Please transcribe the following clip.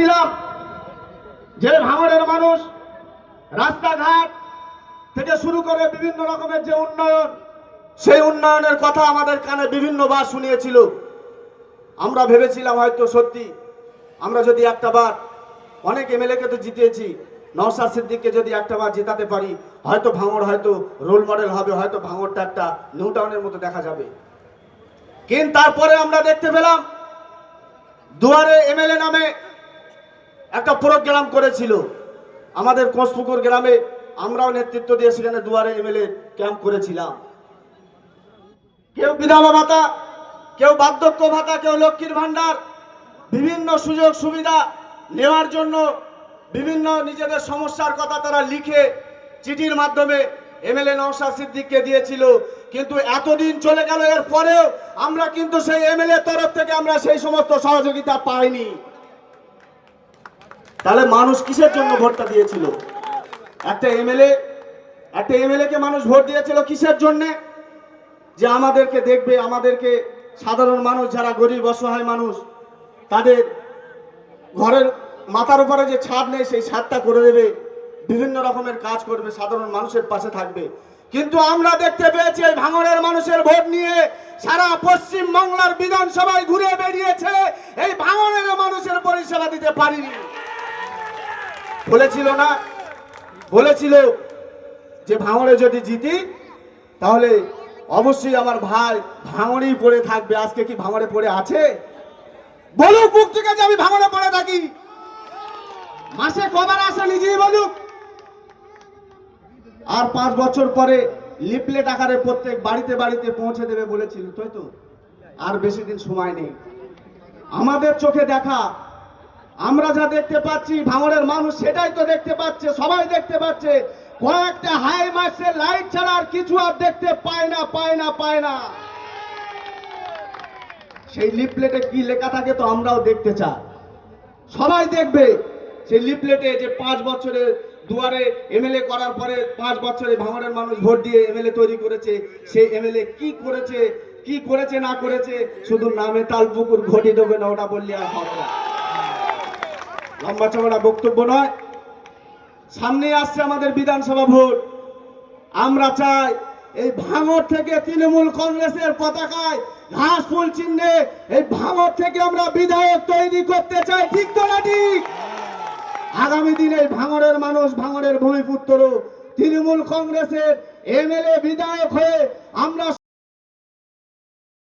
বলেছিলাম যে ভাঙড়ের মানুষ রাস্তাঘাট থেকে শুরু করে বিভিন্ন রকমের যে উন্নয়ন, সেই উন্নয়নের কথা আমাদের কানে বিভিন্নবার শুনিয়েছিল। আমরা ভেবেছিলাম হয়তো সত্যি, আমরা যদি একটা বার, অনেক এমএলএকে তো জিতিয়েছি, নওশাদ সিদ্দিককে যদি একটা বার জেতাতে পারি, হয়তো ভাঙড় হয়তো রোল মডেল হবে, হয়তো ভাঙড়টা একটা নিউ টাউনের মতো দেখা যাবে। কিন্তু তারপরে আমরা দেখতে পেলাম, দুয়ারে এমএলএ নামে একটা প্রোগ্রাম করেছিল। আমাদের কোষপুকুর গ্রামে আমরাও নেতৃত্ব দিয়ে সেখানে দুয়ারে এমএলএ ক্যাম্প করেছিলাম। কেউ বিধবা ভাতা, কেউ বার্ধক্য ভাতা, কেউ লক্ষ্মীর ভাণ্ডার, বিভিন্ন সুযোগ সুবিধা নেওয়ার জন্য বিভিন্ন নিজেদের সমস্যার কথা তারা লিখে চিঠির মাধ্যমে এমএলএ নওশাদ সিদ্দিককে দিয়েছিল। কিন্তু এতদিন চলে গেল এর পরেও আমরা কিন্তু সেই এমএলএ তরফ থেকে আমরা সেই সমস্ত সহযোগিতা পাইনি। তাহলে মানুষ কিসের জন্য ভোটটা দিয়েছিল? একটা এমএলএ একটা এমএলএ কে মানুষ ভোট দিয়েছিল কিসের জন্যে? যে আমাদেরকে দেখবে, আমাদেরকে সাধারণ মানুষ যারা গরিব, অসহায় মানুষ, তাদের ঘরের মাথার উপরে যে ছাদ নেই, সেই ছাদটা করে দেবে। বিভিন্ন রকমের কাজ করবে, সাধারণ মানুষের পাশে থাকবে। কিন্তু আমরা দেখতে পেয়েছি এই ভাঙড়ের মানুষের ভোট নিয়ে সারা পশ্চিম বাংলার বিধানসভায় ঘুরে বেরিয়েছে এই ভাঙনের মানুষের পরিষেবা দিতে পারিনি। বলেছিল না, বলেছিল যে ভাঙড়ে যদি জিতি, তাহলে অবশ্যই আমার ভাই ভাঙড়েই পড়ে থাকবে। আজকে কি ভাঙড়ে পড়ে আছে? বলুক বুক থেকে যে আমি ভাঙড়ে পড়ে থাকি। মাসে কবার আসে নিজেই বলুক। আর পাঁচ বছর পরে লিপলেট আকারে প্রত্যেক বাড়িতে বাড়িতে পৌঁছে দেবে বলেছিল, তাই তো? আর বেশি দিন সময় নেই। আমাদের চোখে দেখা আমরা যা দেখতে পাচ্ছি, ভাঙড়ের মানুষ সেটাই তো দেখতে পাচ্ছে, সবাই দেখতে পাচ্ছে। কয়েকটা হাই মাসের লাইট ছাড়া আর কিছু আর দেখতে পায় না পায় না পায় না। সেই লিফলেটে কি লেখা থাকে তো আমরাও দেখতে চাই। সবাই দেখবে, সেই লিফলেটে যে পাঁচ বছরে দুয়ারে এমএলএ করার পরে পাঁচ বছরে ভাঙড়ের মানুষ ভোট দিয়ে এমএলএ তৈরি করেছে সেই এমএলএ কি করেছে কি করেছে, না করেছে, শুধু নামে তালপুকুর ঘটি দেবে না ওটা বললে আর হবে না। লম্বা চওড়া বক্তব্য নয়। সামনে আসছে আমাদের বিধানসভা ভোট। আমরা চাই এই ভাঙর থেকে তৃণমূল কংগ্রেসের পতাকায় ঘাস ফুল চিহ্নে এই ভাঙর থেকে আমরা বিধায়ক তৈরি করতে চাই। ঠিক তো না ঠিক? আগামী দিনে এই ভাঙড়ের মানুষ, ভাঙরের ভূমিপুত্র, তৃণমূল কংগ্রেসের এমএলএ বিধায়ক হয়ে আমরা